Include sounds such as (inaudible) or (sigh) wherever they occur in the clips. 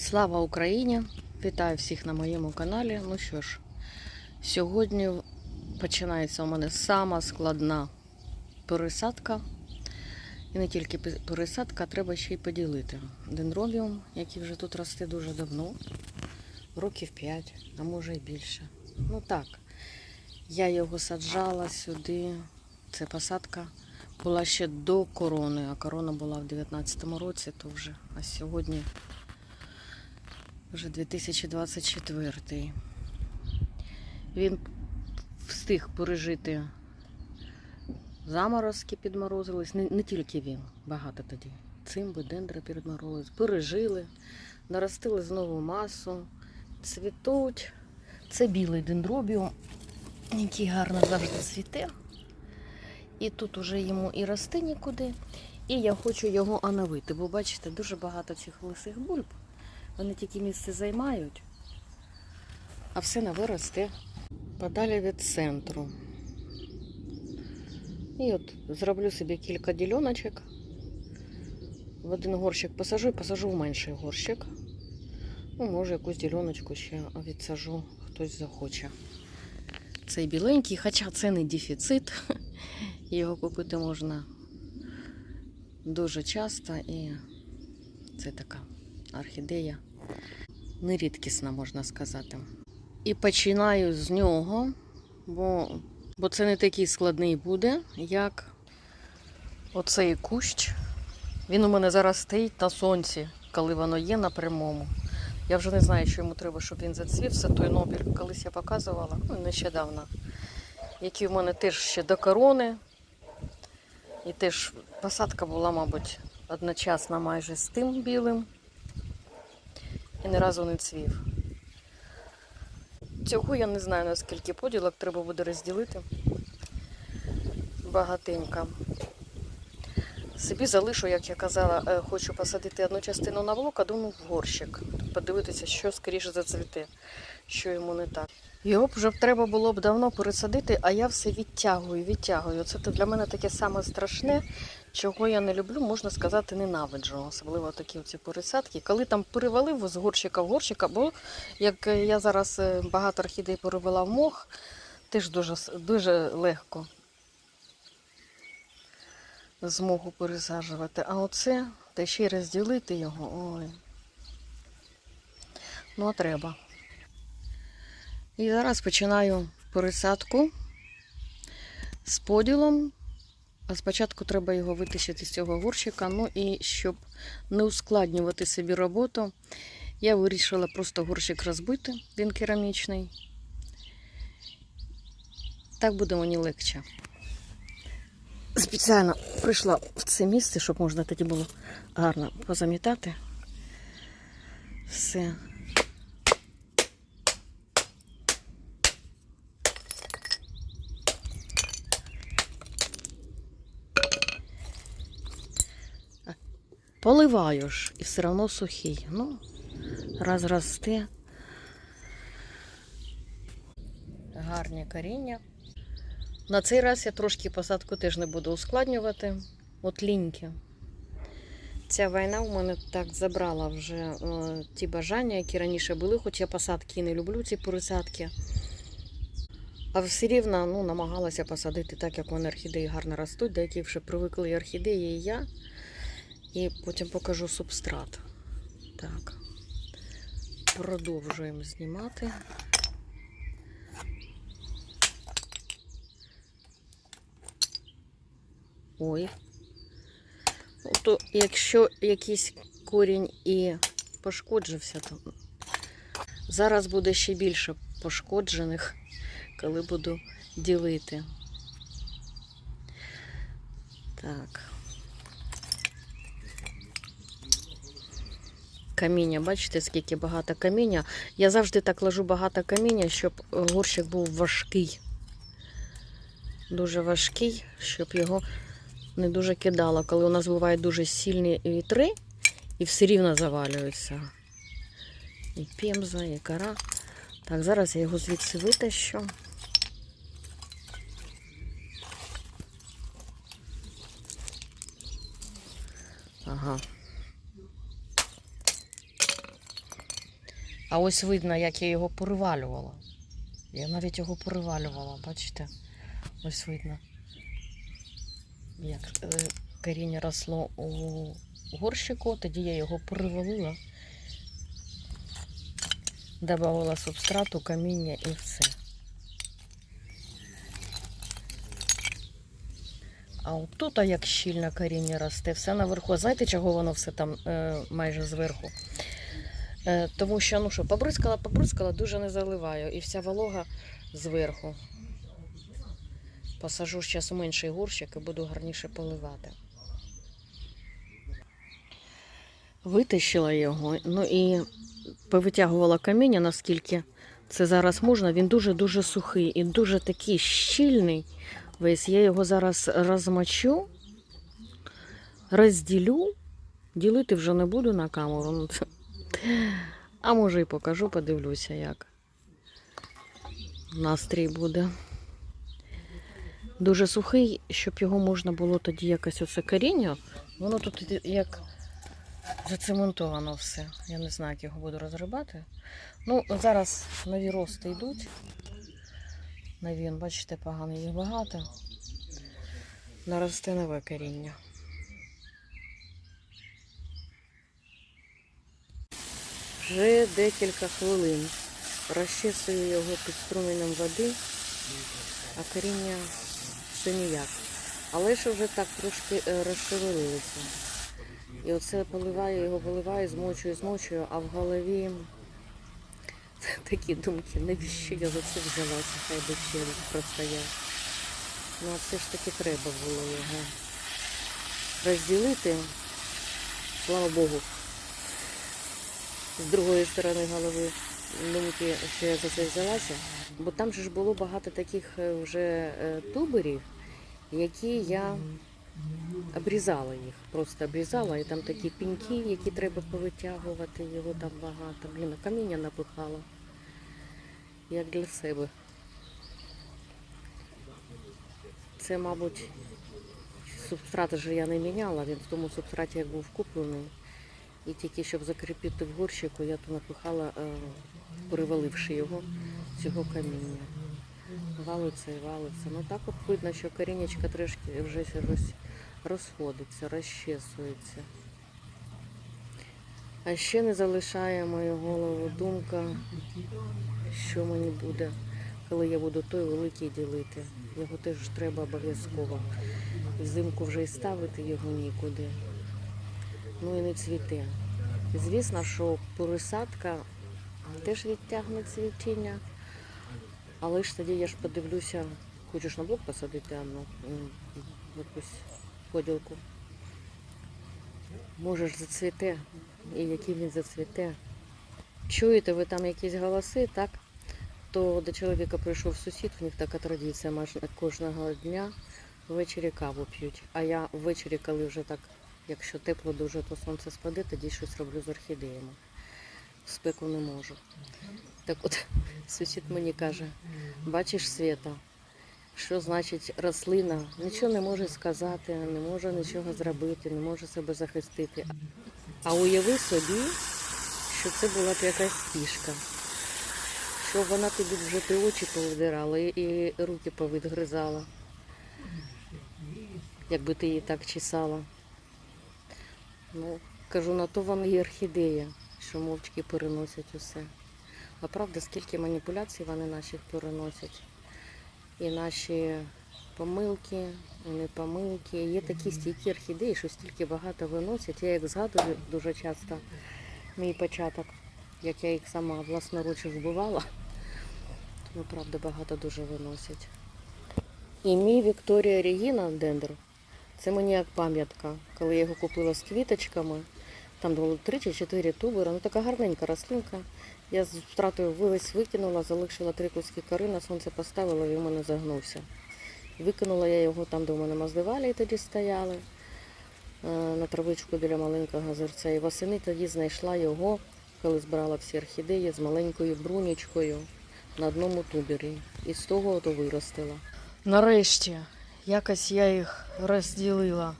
Слава Україні! Вітаю всіх на моєму каналі. Ну що ж, сьогодні починається у мене сама складна пересадка. І не тільки пересадка, треба ще й поділити. Дендробіум, який вже тут росте дуже давно, років 5, а може і більше. Ну так, я його саджала сюди. Це посадка була ще до корони, а корона була в 19-му році, то вже. А сьогодні вже 2024. Він встиг пережити заморозки, підморозились. Не, не тільки він, багато тоді. Цимби, дендри підморозились, пережили, наростили знову масу, цвітуть. Це білий дендробіум, який гарно завжди цвіте. І тут уже йому і рости нікуди. І я хочу його оновити, бо бачите, дуже багато цих лисих бульб. Вони тільки місце займають, а все нове росте подалі від центру. І от зроблю собі кілька діляночок. В один горщик посажу і посажу в менший горщик. Ну, може, якусь діляночку ще відсажу, хтось захоче. Цей біленький, хоча це не дефіцит. (laughs) Його купити можна дуже часто і це така орхідея нерідкісна, можна сказати. І починаю з нього, бо, бо це не такий складний буде, як оцей кущ. Він у мене зараз стоїть на сонці, коли воно є на прямому. Я вже не знаю, що йому треба, щоб він зацвів. Це той нобіль, колись я показувала, ну, нещодавно, який у мене теж ще до корони. І теж посадка була, мабуть, одночасна майже з тим білим і ні разу не цвів. Цього я не знаю наскільки поділок треба буде розділити. Багатенька. Собі залишу, як я казала, е, хочу посадити одну частину на блок, а думаю в горщик. Подивитися, що скоріше зацвіте, що йому не так. Його б вже треба було б давно пересадити, а я все відтягую, відтягую. Це для мене таке саме страшне, чого я не люблю, можна сказати, ненавиджу. Особливо такі оці пересадки. Коли там перевалив з горщика в горщик, або як я зараз е, багато орхідей перевела в мох, теж дуже, дуже легко змогу пересаджувати. А оце, та ще й розділити його, ой. Ну, а треба. І зараз починаю пересадку з поділом. А спочатку треба його витащити з цього горщика. Ну і щоб не ускладнювати собі роботу, я вирішила просто горщик розбити, він керамічний. Так буде мені легче. Спеціально прийшла в це місце, щоб можна тоді було гарно позамітати. Все. Поливаю ж і все одно сухий. Ну, раз росте. Гарні коріння. На цей раз я трошки посадку теж не буду ускладнювати. От ліньки. Ця війна у мене так забрала вже е, ті бажання, які раніше були, хоч я посадки і не люблю ці пересадки. А все рівно ну, намагалася посадити так, як вони орхідеї гарно ростуть, деякі вже привикли і орхідеї, і я. І потім покажу субстрат. Так. Продовжуємо знімати. Ой. Ну, то якщо якийсь корінь і пошкоджився, то зараз буде ще більше пошкоджених, коли буду ділити. Так. Каміння, бачите, скільки багато каміння. Я завжди так ложу багато каміння, щоб горщик був важкий. Дуже важкий, щоб його не дуже кидало. Коли у нас бувають дуже сильні вітри і все рівно завалюються. І пемза, і кора. Так, зараз я його звідси витащу. Ага. А ось видно, як я його поривалювала. Я навіть його поривалювала, бачите? Ось видно. Як е, коріння росло у горщику, тоді я його перевалила, додавала субстрату, каміння і все. А от тут, а як щільно коріння росте, все наверху. Знаєте, чого воно все там е, майже зверху? Е, тому що, ну що, побризкала, побризкала, дуже не заливаю. І вся волога зверху. Посажу зараз у менший горщик і буду гарніше поливати. Витащила його, ну і повитягувала каміння, наскільки це зараз можна. Він дуже-дуже сухий і дуже такий щільний. Весь я його зараз розмочу, розділю. Ділити вже не буду на камеру. А може і покажу, подивлюся, як настрій буде. Дуже сухий, щоб його можна було тоді якось оце коріння. Воно тут як зацементовано все. Я не знаю, як його буду розрибати. Ну, зараз нові рости йдуть. Нові, бачите, погано їх багато. Наросте нове коріння. Вже декілька хвилин розчісую його під струменем води, а коріння все ніяк. Але ж вже так трошки е, розшевелилося. І оце поливаю його, поливаю, змочую, змочую, а в голові (laughs) такі думки, навіщо я за це взялася, хай би ще простояв. Ну, а все ж таки треба було його розділити. Слава Богу. З другої сторони голови думки, що я за це взялася, бо там же ж було багато таких е, вже е, туберів, які я обрізала їх, просто обрізала, і там такі піньки, які треба повитягувати, його там багато. Блін, каміння напихала, як для себе. Це, мабуть, субстрат же я не міняла, він в тому субстраті як був куплений. І тільки щоб закріпити в горщику, я то напихала, е, переваливши його, цього каміння. Валиться і валиться. Ну так от видно, що корінечка трошки вже розходиться, розчесується. А ще не залишає мою голову думка, що мені буде, коли я буду той великий ділити. Його теж треба обов'язково. Взимку вже і ставити його нікуди. Ну і не цвіте. Звісно, що пересадка теж відтягне цвітіння. Але ж тоді я ж подивлюся, хочеш на блок посадити м, якусь поділку. Може ж зацвіте, і який він зацвіте. Чуєте ви там якісь голоси, так? То до чоловіка прийшов сусід, в них така традиція майже кожного дня ввечері каву п'ють. А я ввечері, коли вже так, якщо тепло дуже, то сонце спаде, тоді щось роблю з орхідеями. В спеку не можу. Так от (laughs) сусід мені каже, бачиш свята, що значить рослина нічого не може сказати, не може нічого зробити, не може себе захистити. А уяви собі, що це була б якась кішка, що вона тобі вже ти очі повидирала і, руки повідгризала, якби ти її так чесала. Ну, кажу, на то вам і орхідея, що мовчки переносять усе. А правда, скільки маніпуляцій вони наші переносять. І наші помилки, і не помилки. Є такі стійкі орхідеї, що стільки багато виносять. Я їх згадую дуже часто, мій початок, як я їх сама власноруч вбивала. Тому правда багато дуже виносять. І мій Вікторія Регіна дендр. Це мені як пам'ятка, коли я його купила з квіточками. Там було три чи чотири тубери. Ну така гарненька рослинка. Я з втратою вивесь викинула, залишила три куски кори, на сонце поставила і в мене загнувся. Викинула я його там, де в мене маздивалі тоді стояли, е, на травичку біля маленького озерця. І восени тоді знайшла його, коли збирала всі орхідеї з маленькою брунічкою на одному тубері. І з того то виростила. Нарешті, якось я їх розділила.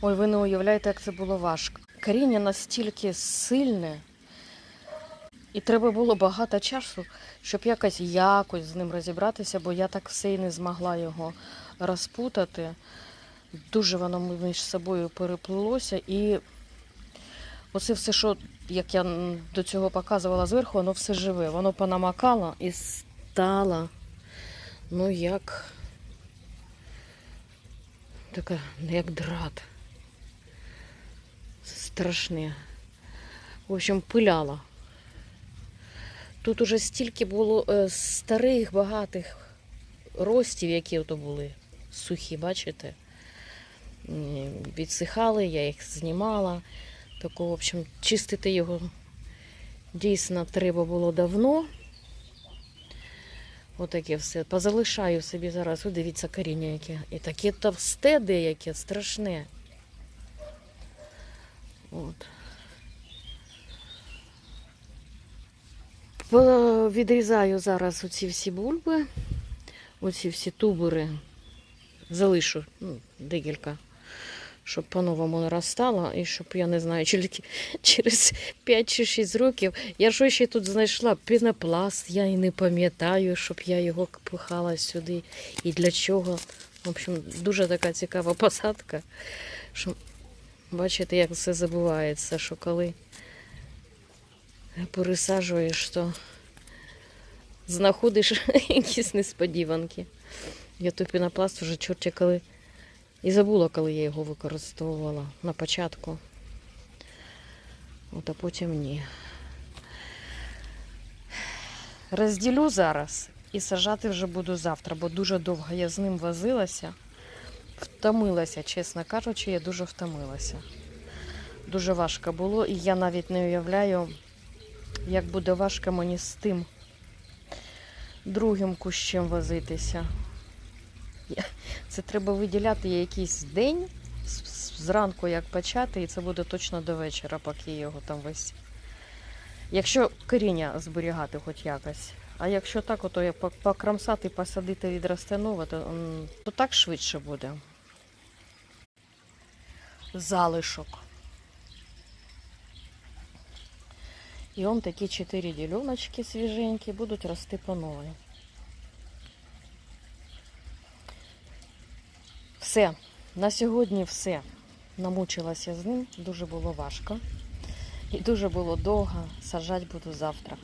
Ой, ви не уявляєте, як це було важко. Коріння настільки сильне, І треба було багато часу, щоб якось якось з ним розібратися, бо я так все і не змогла його розпутати. Дуже воно між собою переплилося. І оце все, що, як я до цього показувала зверху, воно все живе. Воно понамакало і стало, ну як, таке, як драт. Страшне. В общем, пиляла. Тут уже стільки було е, старих, багатих ростів, які ото були сухі, бачите? Відсихали, я їх знімала. Тако, в общем, чистити його дійсно треба було давно. Отаке все. Позалишаю собі зараз. О, дивіться, коріння яке. І таке товсте деяке, страшне. От. Відрізаю зараз оці всі бульби, оці всі тубери. Залишу ну, декілька, щоб по-новому наростало, і щоб я не знаю, чи (laughs) тільки через 5 чи 6 років. Я що ще тут знайшла? Пінопласт, я і не пам'ятаю, щоб я його пихала сюди. І для чого. В общем, дуже така цікава посадка. Що, бачите, як все забувається, що коли пересаджуєш, то знаходиш (laughs) якісь несподіванки. Я той пінопласт вже чорті коли і забула, коли я його використовувала на початку. От а потім ні. Розділю зараз і сажати вже буду завтра, бо дуже довго я з ним возилася. Втомилася, чесно кажучи, я дуже втомилася. Дуже важко було, і я навіть не уявляю, як буде важко мені з тим другим кущем возитися. (laughs) Це треба виділяти якийсь день зранку, як почати, і це буде точно до вечора, поки його там весь. Якщо коріння зберігати хоч якось. А якщо так, ото я покромсати, посадити нове, то, то так швидше буде. Залишок. І он такі чотири діляночки свіженькі будуть рости по новій. Все. На сьогодні все. Намучилася з ним, дуже було важко. І дуже було довго. Сажати буду завтра.